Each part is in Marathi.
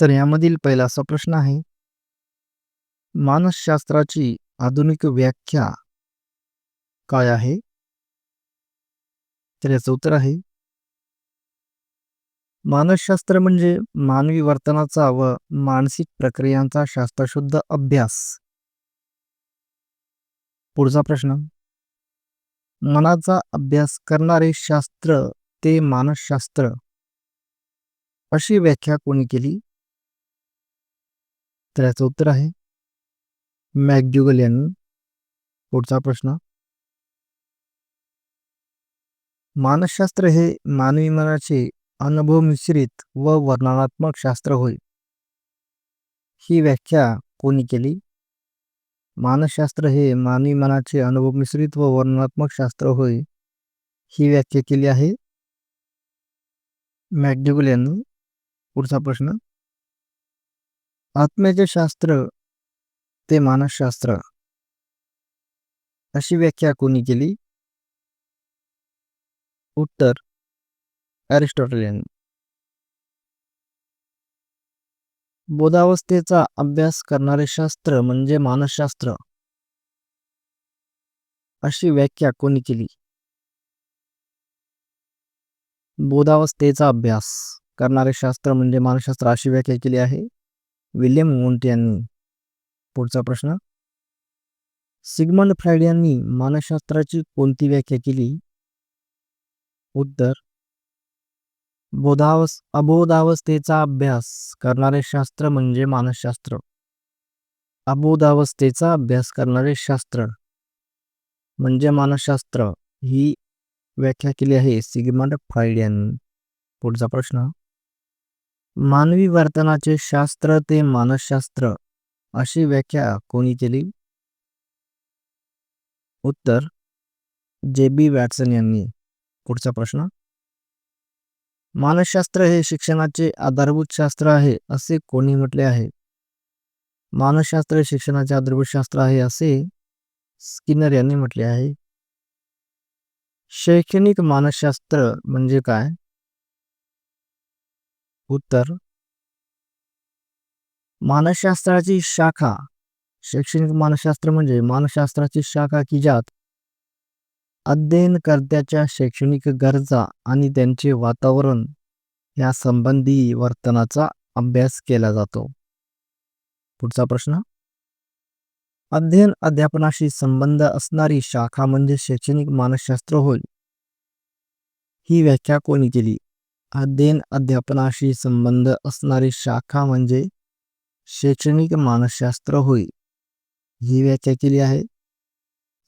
तर यामधील पहिला असा प्रश्न आहे. मानसशास्त्राची आधुनिक व्याख्या काय आहे? तर याचं उत्तर आहे. मानसशास्त्र म्हणजे मानवी वर्तनाचा व मानसिक प्रक्रियांचा शास्त्रशुद्ध अभ्यास. पुढचा प्रश्न. मनाचा अभ्यास करणारे शास्त्र ते मानसशास्त्र. अशी व्याख्या कोणी केली? तर याचं उत्तर आहे मॅकड्युगल यांनी. पुढचा प्रश्न. मानसशास्त्र हे मानवी मनाचे अनुभव मिश्रित व वर्णनात्मक शास्त्र होय. ही व्याख्या कोणी केली? मानसशास्त्र हे मानवी मनाचे अनुभव मिश्रित व वर्णनात्मक शास्त्र होय. ही व्याख्या केली आहे मॅकड्युगल यांनी. पुढचा प्रश्न. आत्म्याचे शास्त्र ते मानसशास्त्र. अशी व्याख्या कोणी केली? उत्तर अरिस्टॉटल यांनी बोधावस्थेचा अभ्यास करणारे शास्त्र म्हणजे मानसशास्त्र. अशी व्याख्या कोणी केली? बोधावस्थेचा अभ्यास करणारे शास्त्र म्हणजे मानसशास्त्र अशी व्याख्या केली आहे. विल्यम मोंट यांनी पुढचा प्रश्न. सिगमंड फ्रायड यांनी मानसशास्त्राची कोणती व्याख्या केली? उत्तर. बोधावस अबोधावस्थेचा अभ्यास करणारे शास्त्र म्हणजे मानसशास्त्र. अबोधावस्थेचा अभ्यास करणारे शास्त्र म्हणजे मानसशास्त्र. ही व्याख्या केली आहे सिगमंड फ्रायड यांनी. पुढचा प्रश्न. मानवी वर्तनाचे शास्त्र ते मानसशास्त्र अशी व्याख्या कोणी केली? उत्तर जे बी वॅटसन यांनी. पुढचा प्रश्न. मानसशास्त्र हे शिक्षणाचे आधारभूत शास्त्र आहे असे कोणी म्हटले आहे? मानसशास्त्र हे शिक्षणाचे आधारभूत शास्त्र आहे असे स्किनर यांनी म्हटले आहे. शैक्षणिक मानसशास्त्र म्हणजे काय? उत्तर. मानसशास्त्राची शाखा. शैक्षणिक मानसशास्त्र म्हणजे मानसशास्त्राची शाखा की ज्यात अध्ययनकर्त्याच्या शैक्षणिक गरजा आणि त्यांचे वातावरण या संबंधी वर्तनाचा अभ्यास केला जातो. पुढचा प्रश्न. अध्ययन अध्यापनाशी संबंध असणारी शाखा म्हणजे शैक्षणिक मानसशास्त्र होय. ही व्याख्या कोणी केली? अध्ययन अध्यापनाशी संबंध असणारी शाखा म्हणजे शैक्षणिक मानसशास्त्र होय. ही व्याख्या केली आहे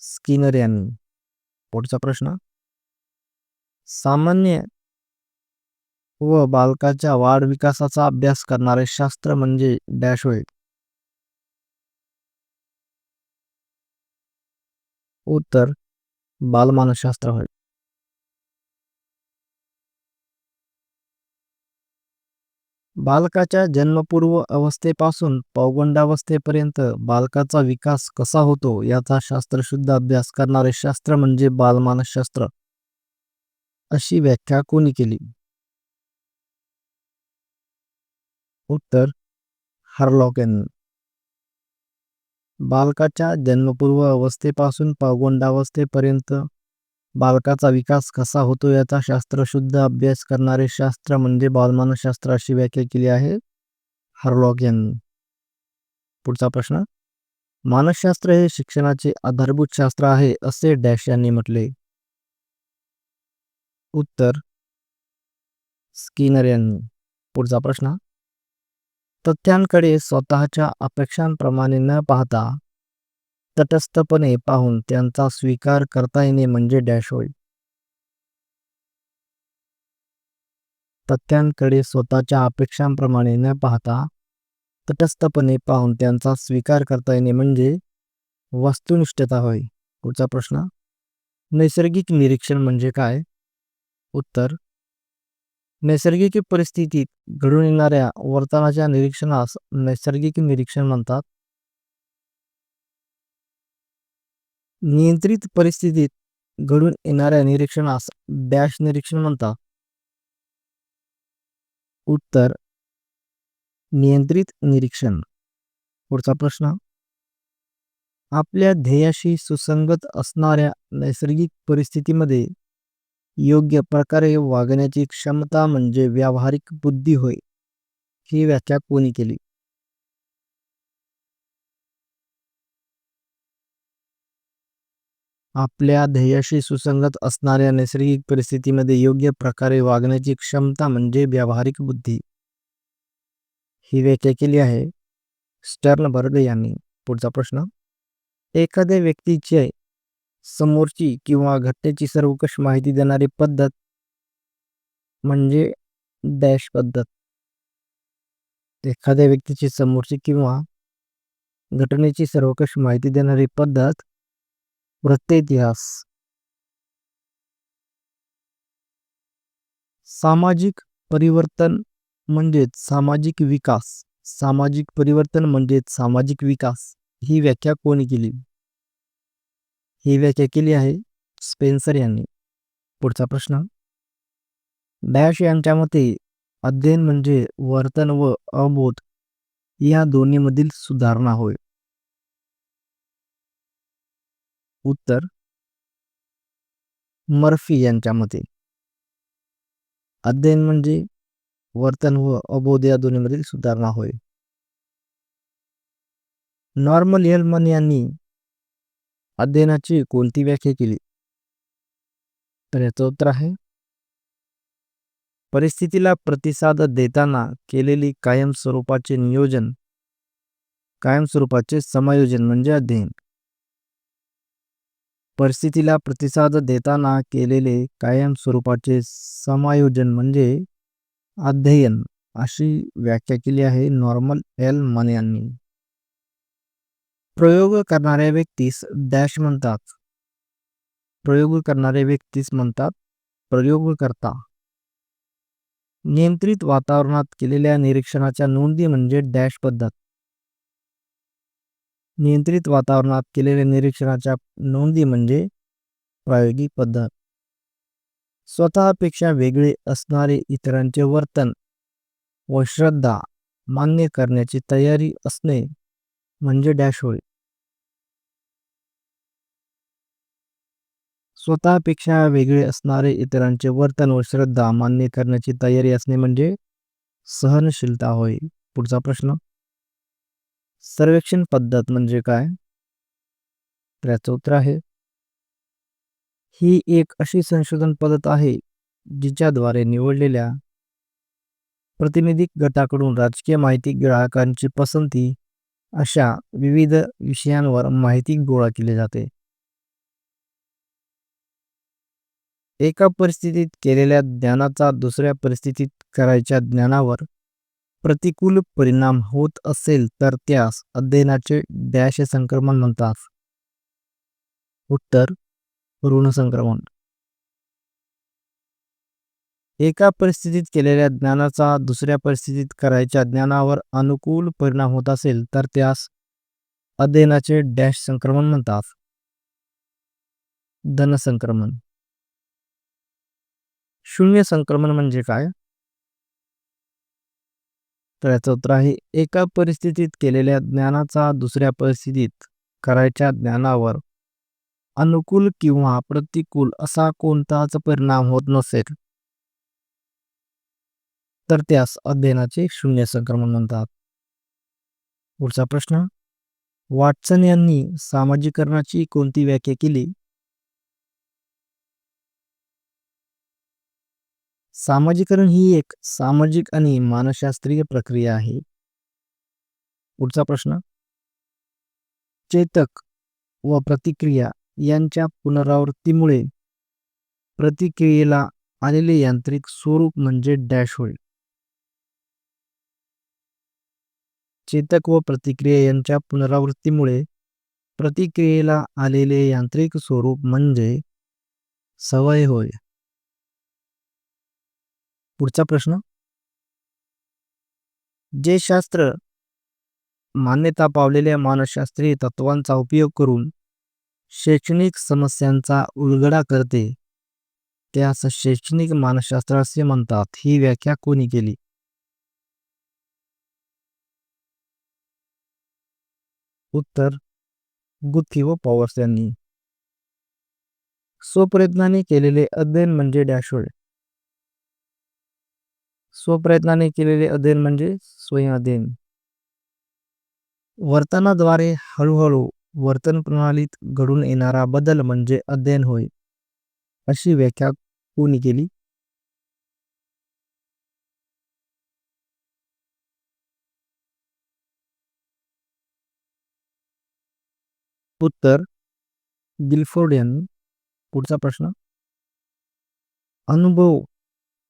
स्किनर यांनी. पुढचा प्रश्न. सामान्य व बालकाच्या वाढ विकासाचा अभ्यास करणारे शास्त्र म्हणजे डॅश होय. उत्तर बालमानसशास्त्र होय. बालकाच्या जन्मपूर्व अवस्थेपासून पौगंडावस्थेपर्यंत बालकाचा विकास कसा होतो याचा शास्त्रशुद्ध अभ्यास करणारे शास्त्र म्हणजे बालमानसशास्त्र. अशी व्याख्या कोणी केली? उत्तर हार्लॉक यांनी बालकाच्या जन्मपूर्व अवस्थेपासून पौगंडावस्थेपर्यंत बालकाचा विकास कसा होतो याचा शास्त्रशुद्ध अभ्यास करणारे शास्त्र म्हणजे बालमानसशास्त्र अशी व्याख्या केली आहे हरलॉक यांनी. पुढचा प्रश्न मानसशास्त्र हे शिक्षणाचे आधारभूत शास्त्र आहे असे डॅश यांनी म्हटले. उत्तर स्किनर यांनी. पुढचा प्रश्न तथ्यांकडे स्वतःच्या अपेक्षांप्रमाणे न पाहता तटस्थपणे पाहून त्यांचा स्वीकार करता येणे म्हणजे डॅश होय. तथ्यांकडे स्वतःच्या अपेक्षांप्रमाणे न पाहता तटस्थपणे पाहून त्यांचा स्वीकार करता येणे म्हणजे वस्तुनिष्ठता होय. पुढचा प्रश्न नैसर्गिक निरीक्षण म्हणजे काय? उत्तर नैसर्गिक परिस्थितीत घडून येणाऱ्या वर्तनाच्या निरीक्षणास नैसर्गिक निरीक्षण म्हणतात. नियंत्रित परिस्थितीत घडून येणाऱ्या निरीक्षणास डॅश निरीक्षण म्हणतात. उत्तर नियंत्रित निरीक्षण. पुढचा प्रश्न. आपल्या ध्येयाशी सुसंगत असणाऱ्या नैसर्गिक परिस्थितीमध्ये योग्य प्रकारे वागण्याची क्षमता म्हणजे व्यावहारिक बुद्धी होय ही व्याख्या कोणी केली? आपल्या ध्येयाशी सुसंगत असणाऱ्या नैसर्गिक परिस्थितीमध्ये योग्य प्रकारे वागण्याची क्षमता म्हणजे व्यावहारिक बुद्धी. ही व्याख्या केली आहे स्टर्नबर्ग यांनी. पुढचा प्रश्न. एखाद्या व्यक्तीचे समोरची किंवा घटनेची सर्वकष माहिती देणारी पद्धत म्हणजे डॅश पद्धत. एखाद्या व्यक्तीची समोरची किंवा घटनेची सर्वकष माहिती देणारी पद्धत वृत्तेइतिहास सामाजिक परिवर्तन म्हणजेच सामाजिक विकास. सामाजिक परिवर्तन म्हणजेच सामाजिक विकास. ही व्याख्या कोणी केली? ही व्याख्या केली आहे स्पेन्सर यांनी. पुढचा प्रश्न. डॅश यांच्या मते अध्ययन म्हणजे वर्तन व अबोध या दोन्हीमधील सुधारणा होय. उत्तर मर्फी यांच्या मते. अध्ययन म्हणजे वर्तन व अबोध या दोन्हीमधील सुधारणा होय. नॉर्मल हेलमन यांनी अध्ययनाची कोणती व्याख्या केली? तर याचं उत्तर आहे परिस्थितीला प्रतिसाद देताना केलेली कायमस्वरूपाचे नियोजन कायमस्वरूपाचे समायोजन म्हणजे अध्ययन. परिस्थितीला प्रतिसाद देताना केलेले कायम स्वरूपाचे समायोजन म्हणजे अध्ययन अशी व्याख्या केली आहे नॉर्मल एल मन यांनी. प्रयोग करणाऱ्या व्यक्तीस डॅश म्हणतात. प्रयोग करणाऱ्या व्यक्तीस म्हणतात प्रयोग करता. नियंत्रित वातावरणात केलेल्या निरीक्षणाच्या नोंदी म्हणजे डॅश पद्धत. नियंत्रित वातावरणात केलेल्या निरीक्षणाच्या नोंदी म्हणजे प्रायोगिक पद्धत. स्वतःपेक्षा वेगळे असणारे इतरांचे वर्तन व श्रद्धा मान्य करण्याची तयारी असणे म्हणजे डॅश होय स्वतःपेक्षा वेगळे असणारे इतरांचे वर्तन व श्रद्धा मान्य करण्याची तयारी असणे म्हणजे सहनशीलता होय. पुढचा प्रश्न. सर्वेक्षण पद्धत म्हणजे काय? त्याचं उत्तर आहे. ही एक अशी संशोधन पद्धत आहे जिच्याद्वारे निवडलेल्या प्रतिनिधी गटाकडून राजकीय माहिती ग्राहकांची पसंती अशा विविध विषयांवर माहिती गोळा केली जाते. एका परिस्थितीत केलेल्या ज्ञानाचा दुसऱ्या परिस्थितीत करायच्या ज्ञानावर प्रतिकूल परिणाम होत असेल तर त्यास अध्ययनाचे डॅश संक्रमण म्हणतात. उत्तर ऋण संक्रमण. एका परिस्थितीत केलेल्या ज्ञानाचा दुसऱ्या परिस्थितीत करायच्या ज्ञानावर अनुकूल परिणाम होत असेल तर त्यास अध्ययनाचे डॅश संक्रमण म्हणतात. धन संक्रमण. शून्य संक्रमण म्हणजे काय? तर याचं उत्तर आहे एका परिस्थितीत केलेल्या ज्ञानाचा दुसऱ्या परिस्थितीत करायच्या ज्ञानावर अनुकूल किंवा प्रतिकूल असा कोणताच परिणाम होत नसेल. तर त्यास अध्ययनाचे शून्य संक्रमण म्हणतात. पुढचा प्रश्न वाटसन यांनी सामाजिकरणाची कोणती व्याख्या केली? सामाजिकरण ही एक सामाजिक आणि मानसशास्त्रीय प्रक्रिया आहे. पुढचा प्रश्न. चेतक व प्रतिक्रिया यांच्या पुनरावृत्तीमुळे प्रतिक्रियेला आलेले यांत्रिक स्वरूप म्हणजे डॅश होईल चेतक व प्रतिक्रिया यांच्या पुनरावृत्तीमुळे प्रतिक्रियेला आलेले यांत्रिक स्वरूप म्हणजे सवय होय. पुढचा प्रश्न. जे शास्त्र मान्यता पावलेल्या मानसशास्त्रीय तत्वांचा उपयोग करून शैक्षणिक समस्यांचा उलगडा करते त्यास शैक्षणिक मानसशास्त्र असे म्हणतात. ही व्याख्या कोणी केली? उत्तर गुत्थी व पॉवर्स यांनी. स्वप्रयत्नाने केलेले अध्ययन म्हणजे डॅशवर्ड स्वप्रयत्नाने केलेले अध्ययन म्हणजे स्वयं अध्ययन. वर्तनाद्वारे हळूहळू वर्तन प्रणालीत घडून येणारा बदल म्हणजे अध्ययन होय अशी व्याख्या कोणी केली? उत्तर गिलफोर्ड यांनी पुढचा प्रश्न. अनुभव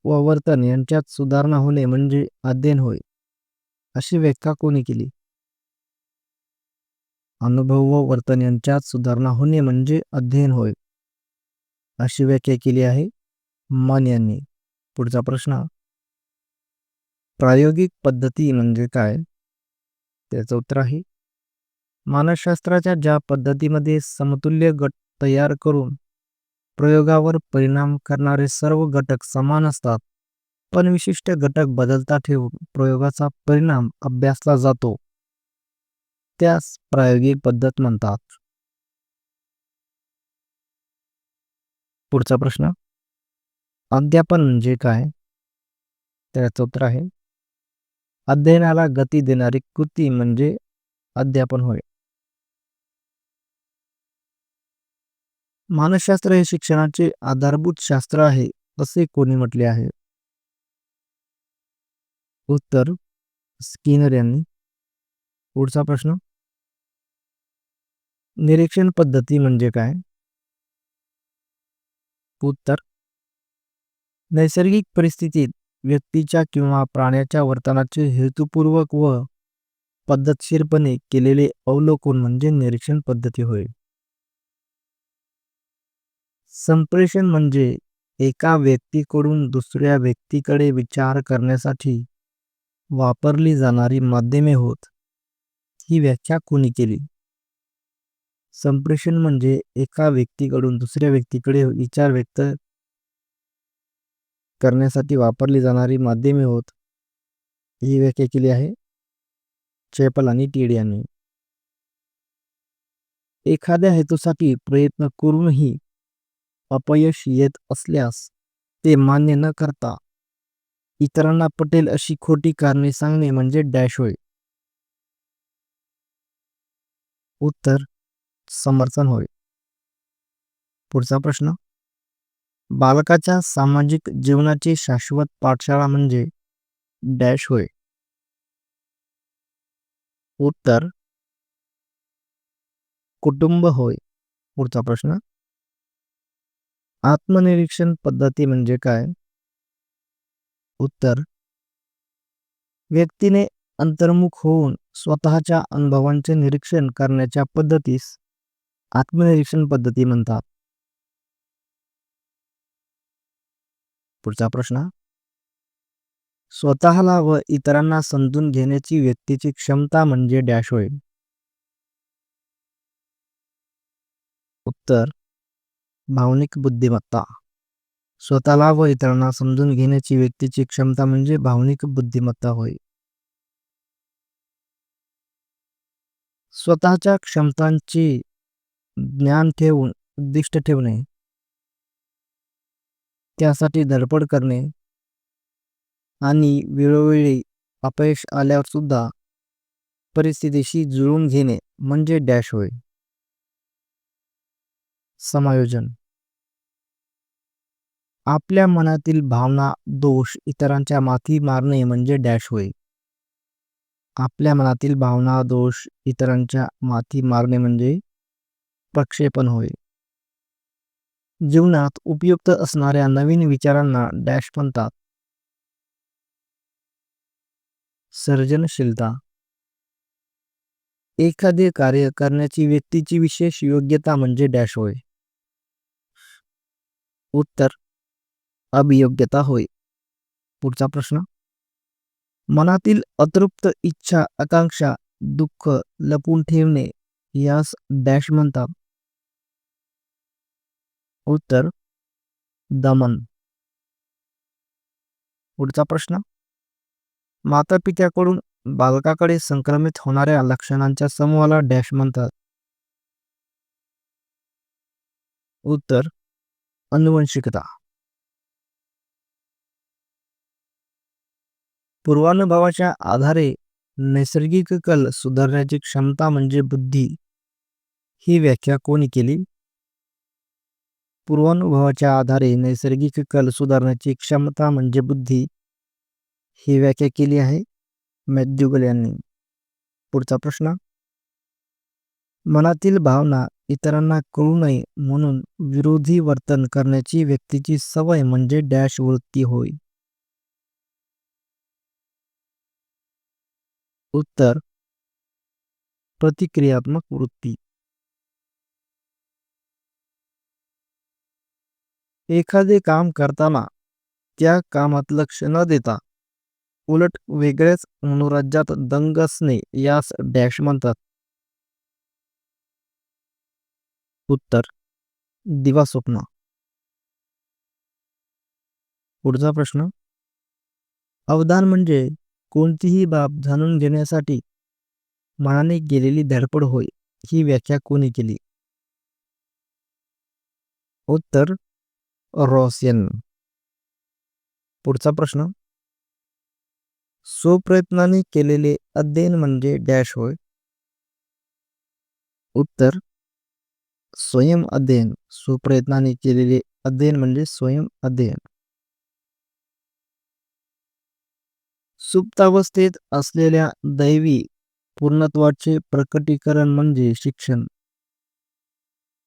व वर्तन यांच्यात सुधारणा होणे म्हणजे अध्ययन होय. अशी व्याख्या कोणी केली? अनुभव व वर्तन यांच्यात सुधारणा होणे म्हणजे अध्ययन होय. अशी व्याख्या केली आहे मान यांनी. पुढचा प्रश्न. प्रायोगिक पद्धती म्हणजे काय? त्याचं उत्तर आहे. मानसशास्त्राच्या ज्या पद्धतीमध्ये समतुल्य गट तयार करून प्रयोगावर परिणाम करणारे सर्व घटक समान असतात पण विशिष्ट घटक बदलता ठेवून प्रयोगाचा परिणाम अभ्यासला जातो. त्यास प्रायोगिक पद्धत म्हणतात. पुढचा प्रश्न. अध्यापन म्हणजे काय? त्याचं उत्तर आहे. अध्ययनाला गती देणारी कृती म्हणजे अध्यापन होय. मानसशास्त्र हे शिक्षणाचे आधारभूत शास्त्र आहे असे कोणी म्हटले आहे? उत्तर स्किनर यांनी. पुढचा प्रश्न. निरीक्षण पद्धती म्हणजे काय? उत्तर. नैसर्गिक परिस्थितीत व्यक्तीच्या किंवा प्राण्याच्या वर्तनाचे हेतुपूर्वक व पद्धतशीरपणे केलेले अवलोकन म्हणजे निरीक्षण पद्धती होय. संप्रेषण म्हणजे एका व्यक्तीकडून दुसऱ्या व्यक्तीकडे विचार करण्यासाठी वापरली जाणारी माध्यमे होत. ही व्याख्या कोणी केली? संप्रेषण म्हणजे एका व्यक्तीकडून दुसऱ्या व्यक्तीकडे विचार व्यक्त करण्यासाठी वापरली जाणारी माध्यमे होत. ही व्याख्या केली आहे चेपल आणि टिड यांनी. एखाद्या हेतूसाठी प्रयत्न करूनही अपयश येत असल्यास ते मान्य न करता इतरांना पटेल अशी खोटी कारणे सांगणे म्हणजे डॅश होय. उत्तर समर्थन होय. पुढचा प्रश्न. बालकाच्या सामाजिक जीवनाची शाश्वत पाठशाळा म्हणजे डॅश होय. उत्तर कुटुंब होय. पुढचा प्रश्न. आत्मनिरीक्षण पद्धती म्हणजे काय? उत्तर. व्यक्तीने अंतर्मुख होऊन स्वतःच्या अनुभवांचे निरीक्षण करण्याच्या पद्धतीस आत्मनिरीक्षण पद्धती म्हणतात. पुढचा प्रश्न. स्वतःला व इतरांना समजून घेण्याची व्यक्तीची क्षमता म्हणजे डॅश होय. उत्तर. भावनिक बुद्धिमत्ता. स्वतःला व इतरांना समजून घेण्याची व्यक्तीची क्षमता म्हणजे भावनिक बुद्धिमत्ता होय. स्वतःच्या क्षमतांची ज्ञान ठेवून उद्दिष्ट ठेवणे. त्यासाठी धडपड करणे. आणि वेळोवेळी अपयश आल्यावर सुद्धा परिस्थितीशी जुळून घेणे म्हणजे डॅश होय. समायोजन. आपल्या मनातील भावना दोष इतरांच्या माथी मारणे म्हणजे डॅश होय. आपल्या मनातील भावना दोष इतरांच्या माथी मारणे म्हणजे प्रक्षेपण होय. जीवनात उपयुक्त असणाऱ्या नवीन विचारांना डॅश म्हणतात. सर्जनशीलता. एखादे कार्य करण्याची व्यक्तीची विशेष योग्यता म्हणजे डॅश होय. उत्तर अभियोग्यता होय. पुढचा प्रश्न. मनातील अतृप्त इच्छा आकांक्षा दुःख लपून ठेवणे यास डॅश म्हणतात. उत्तर. दमन. पुढचा प्रश्न. माता पित्याकडून बालकाकडे संक्रमित होणाऱ्या लक्षणांच्या समूहाला डॅश म्हणतात. उत्तर. अनुवंशिकता पूर्वानुभवाच्या आधारे नैसर्गिक कल सुधारण्याची क्षमता म्हणजे बुद्धी. ही व्याख्या कोणी केली? पूर्वानुभवाच्या आधारे नैसर्गिक कल सुधारण्याची क्षमता म्हणजे बुद्धी. ही व्याख्या केली आहे मॅद्युगल यांनी. पुढचा प्रश्न. मनातील भावना इतरांना कळू नये म्हणून विरोधी वर्तन करण्याची व्यक्तीची सवय म्हणजे डॅश वृत्ती होय. उत्तर. प्रतिक्रियात्मक वृत्ती. एखादे काम करताना त्या कामात लक्ष न देता उलट वेगळ्याच मनोराज्यात दंग असणे यास डॅश म्हणतात. उत्तर. दिवा स्वप्न पुढचा प्रश्न. अवधान म्हणजे कोणतीही बाब जाणून घेण्यासाठी मनाने गेलेली धडपड होय ही व्याख्या कोणी केली? उत्तर रॉसियन. पुढचा प्रश्न. स्वप्रयत्नाने केलेले अध्ययन म्हणजे डॅश होय? उत्तर स्वयं अध्ययन. स्वप्रयत्नाने केलेले अध्ययन म्हणजे स्वयं अध्ययन. सुप्तावस्थेत असलेल्या दैवी पूर्णत्वाचे प्रकटीकरण म्हणजे शिक्षण.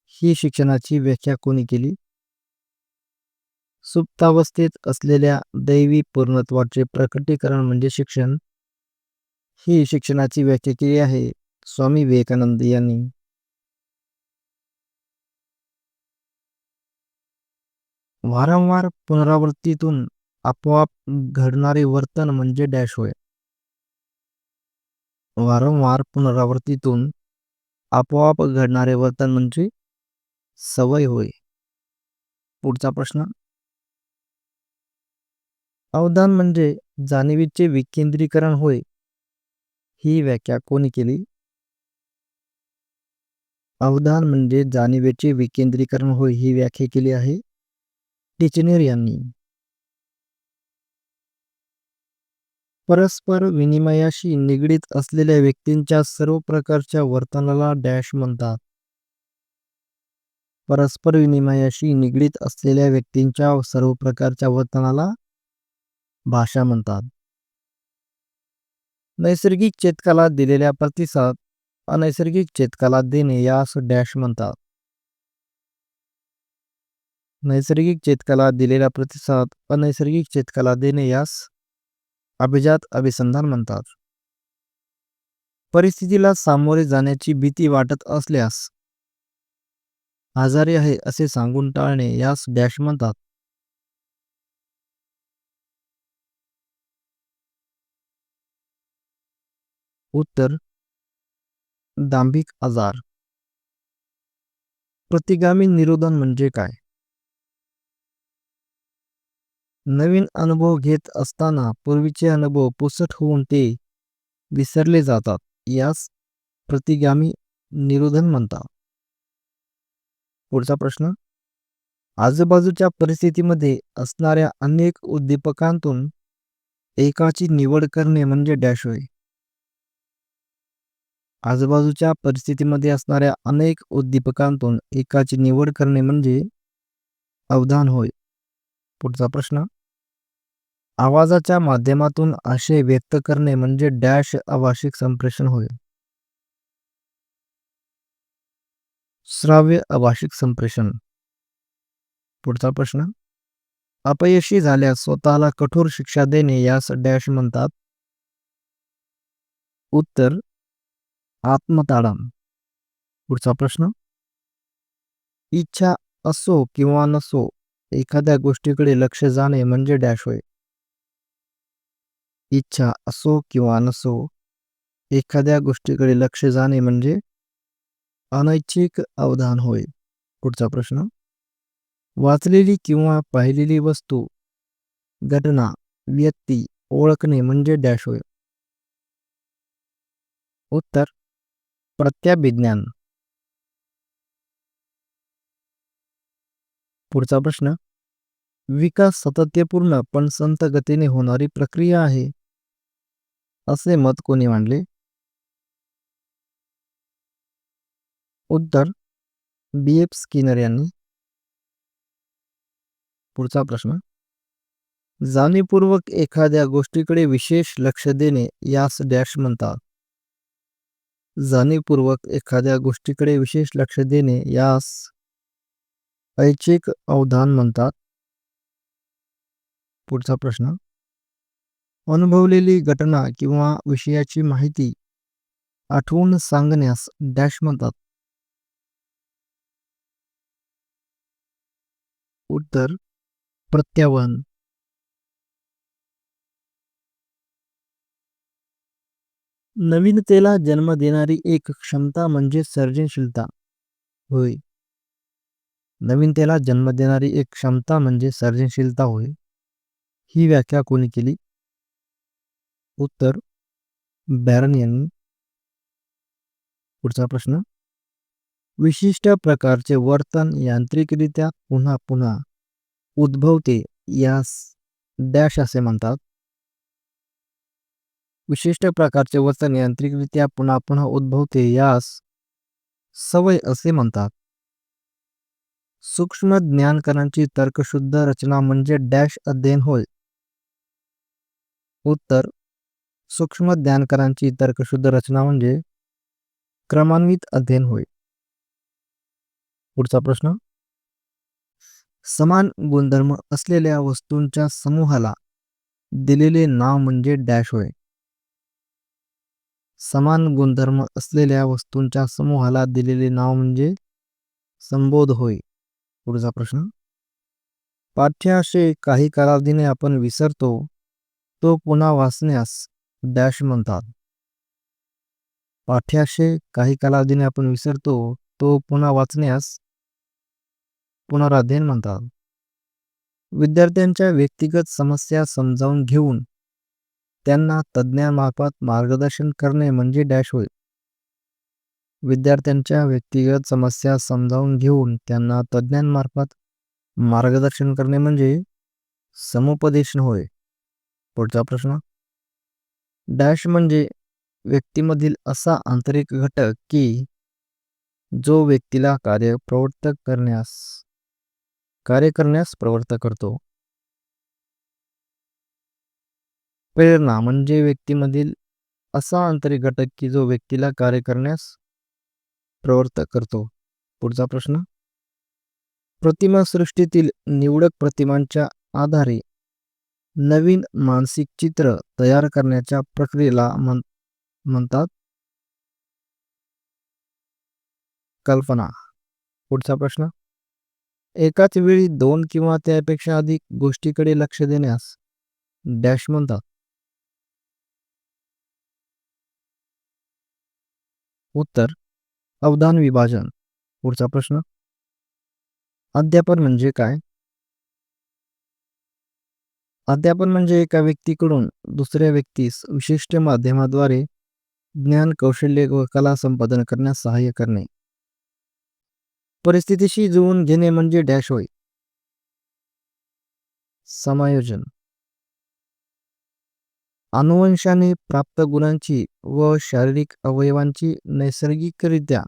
ही शिक्षणाची व्याख्या कोणी केली? सुप्तावस्थेत असलेल्या दैवी पूर्णत्वाचे प्रकटीकरण म्हणजे शिक्षण. ही शिक्षणाची व्याख्या केली आहे स्वामी विवेकानंद यांनी. वारंवार पुनरावृत्तीतून आपोआप घडणारे वर्तन म्हणजे डॅश होय. वारंवार पुनरावृत्तीतून आपोआप घडणारे वर्तन म्हणजे सवय होय. पुढचा प्रश्न. अवधान म्हणजे जाणीवीचे विकेंद्रीकरण होय. ही व्याख्या कोणी केली? अवधान म्हणजे जाणीवेचे विकेंद्रीकरण होय ही व्याख्या केली आहे. टिचनेर यांनी. परस्पर विनिमयाशी निगडीत असलेल्या व्यक्तींच्या सर्व प्रकारच्या वर्तनाला डॅश म्हणतात. परस्पर विनिमयाशी निगडीत असलेल्या व्यक्तींच्या सर्व प्रकारच्या वर्तनाला भाषा म्हणतात. नैसर्गिक चेतकाला दिलेल्या प्रतिसाद अनैसर्गिक चेतकाला देणे यास डॅश म्हणतात. नैसर्गिक चेतकाला दिलेला प्रतिसाद अनैसर्गिक चेतकाला देणे यास अभिजात अभिसंधान म्हणतात. परिस्थितीला सामोरे जाण्याची भीती वाटत असल्यास आजारी आहे असे सांगून टाळणे यास डॅश म्हणतात. उत्तर दांभिक आजार. प्रतिगामी निरोधन म्हणजे काय? नवीन अनुभव घेत असताना पूर्वीचे अनुभव पुसट होऊन ते विसरले जातात यास प्रतिगामी निरोधन म्हणतात. पुढचा प्रश्न. आजूबाजूच्या परिस्थितीमध्ये असणाऱ्या अनेक उद्दीपकांतून एकाची निवड करणे म्हणजे डॅश होय. आजूबाजूच्या परिस्थितीमध्ये असणाऱ्या अनेक उद्दीपकांतून एकाची निवड करणे म्हणजे अवधान होय. पुढचा प्रश्न. आवाजाच्या माध्यमातून आशय व्यक्त करणे म्हणजे डॅश अभाषिक संप्रेषण होय. श्राव्य अभाषिक संप्रेषण. पुढचा प्रश्न. अपयशी झाल्यास स्वतःला कठोर शिक्षा देणे यास डॅश म्हणतात. उत्तर. आत्मताडन पुढचा प्रश्न. इच्छा असो किंवा नसो एखाद्या गोष्टीकडे लक्ष जाणे म्हणजे डॅश होय. इच्छा असो किंवा नसो एखाद्या गोष्टीकडे लक्ष जाणे म्हणजे अनैच्छिक अवधान होय. पुढचा प्रश्न. वाचलेली किंवा पाहिलेली वस्तू घटना व्यक्ती ओळखणे म्हणजे डॅश होय. उत्तर. प्रत्याभिज्ञान. पुढचा प्रश्न. विकास सातत्यपूर्ण पण संत गतीने होणारी प्रक्रिया आहे. असे मत कोणी मांडले? उत्तर बी. एफ. स्किनर यांनी. पुढचा प्रश्न. जाणीवपूर्वक एखाद्या गोष्टीकडे विशेष लक्ष देणे यास डॅश म्हणतात. जाणीवपूर्वक एखाद्या गोष्टीकडे विशेष लक्ष देणे यास ऐच्छिक अवधान म्हणतात. पुढचा प्रश्न. अनुभवलेली घटना किंवा विषयाची माहिती आठवून सांगण्यास डॅश म्हणतात. उत्तर प्रत्यावन. नवीनतेला जन्म देणारी एक क्षमता म्हणजे सर्जनशीलता. होय. नवीनतेला जन्म देणारी एक क्षमता म्हणजे सर्जनशीलता होय. ही व्याख्या कोणी केली? उत्तर बॅरन यांनी. पुढचा प्रश्न. विशिष्ट प्रकारचे वर्तन यांत्रिकरित्या पुन्हा पुन्हा उद्भवते यास डॅश असे म्हणतात. विशिष्ट प्रकारचे वर्तन यांत्रिकरित्या पुन्हा पुन्हा उद्भवते यास सवय असे म्हणतात. सूक्ष्म ज्ञानकरांची तर्कशुद्ध रचना म्हणजे डॅश अध्ययन होय. उत्तर सूक्ष्म ज्ञानकरांची तर्कशुद्ध रचना म्हणजे क्रमान्वित अध्ययन होय. पुढचा प्रश्न. समान गुणधर्म असलेल्या वस्तूंच्या समूहाला दिलेले नाव म्हणजे डॅश होय. समान गुणधर्म असलेल्या वस्तूंच्या समूहाला दिलेले नाव म्हणजे संबोध होय. पुढचा प्रश्न. पाठ्याशे काही कालावधीने आपण विसरतो तो पुन्हा वाचण्यास डॅश म्हणतात. पाठ्याशे काही कालावधीने आपण विसरतो तो पुन्हा वाचण्यास पुनराध्ययन म्हणतात. विद्यार्थ्यांच्या व्यक्तिगत समस्या समजावून घेऊन त्यांना तज्ज्ञामार्फत मार्गदर्शन करणे म्हणजे डॅश होय. विद्यार्थ्यांच्या व्यक्तिगत समस्या समजावून घेऊन त्यांना तज्ज्ञांमार्फत मार्गदर्शन करणे म्हणजे समुपदेशन होय. पुढचा प्रश्न. डॅश म्हणजे व्यक्तीमधील असा आंतरिक घटक की जो व्यक्तीला कार्य प्रवृत्त करण्यास कार्य करण्यास प्रवृत्त करतो. प्रेरणा म्हणजे व्यक्तीमधील असा आंतरिक घटक की जो व्यक्तीला कार्य करण्यास प्रवृत्त करतो. पुढचा प्रश्न. प्रतिमा सृष्टीतील निवडक प्रतिमांच्या आधारे नवीन मानसिक चित्र तयार करण्याच्या प्रक्रियेला म्हण म्हणतात. कल्पना. पुढचा प्रश्न. एकाच वेळी दोन किंवा त्यापेक्षा अधिक गोष्टीकडे लक्ष देण्यास डॅश म्हणतात. उत्तर. अवधान विभाजन. पुढचा प्रश्न. अध्यापन म्हणजे काय? अध्यापन म्हणजे एका व्यक्तीकडून दुसऱ्या व्यक्तीस विशिष्ट माध्यमाद्वारे ज्ञान कौशल्य व कला संपादन करण्यास सहाय्य करणे. परिस्थितीशी जुळवून घेणे म्हणजे डॅश होय. समायोजन. अनुवंशाने प्राप्त गुणांची व शारीरिक अवयवांची नैसर्गिकरित्या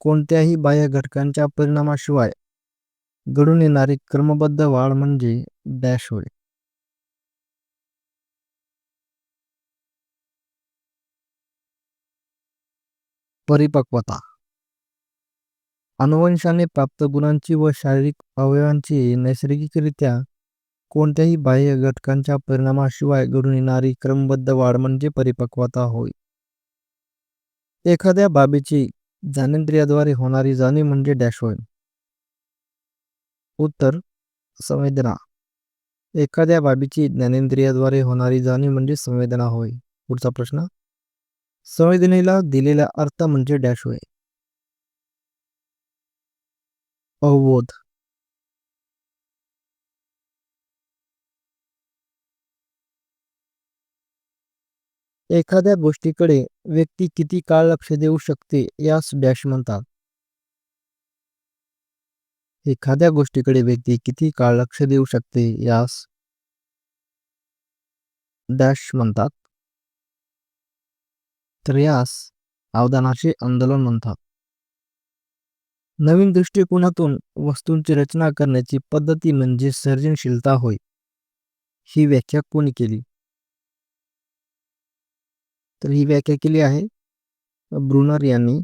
कोणत्याही बाह्य घटकांच्या परिणामाशिवाय घडून येणारी क्रमबद्ध वाढ म्हणजे डॅश होय. परिपक्वता. अनुवंशाने प्राप्त गुणांची व शारीरिक अवयवांची नैसर्गिकरित्या कोणत्याही बाह्य घटकांच्या परिणामाशिवाय घडून येणारी क्रमबद्ध वाढ म्हणजे परिपक्वता होय. एखाद्या बाबीची ज्ञानेंद्रियाद्वारे होणारी जाणीव म्हणजे डॅश होय. उत्तर संवेदना. एखाद्या बाबीची ज्ञानेंद्रियाद्वारे होणारी जाणीव म्हणजे संवेदना होय. पुढचा प्रश्न संवेदनेला दिलेला अर्थ म्हणजे डॅश होय अवबोध. एखाद्या गोष्टीकडे व्यक्ती किती काळ लक्ष देऊ शकते यास डॅश म्हणतात. एखाद्या गोष्टीकडे व्यक्ती किती काळ लक्ष देऊ शकते यास डॅश म्हणतात. तर यास अवधानाचे आंदोलन म्हणतात. नवीन दृष्टिकोनातून वस्तूंची रचना करण्याची पद्धती म्हणजे सर्जनशीलता होय ही व्याख्या कोणी केली? तर ही व्याख्या केली आहे ब्रुनर यांनी.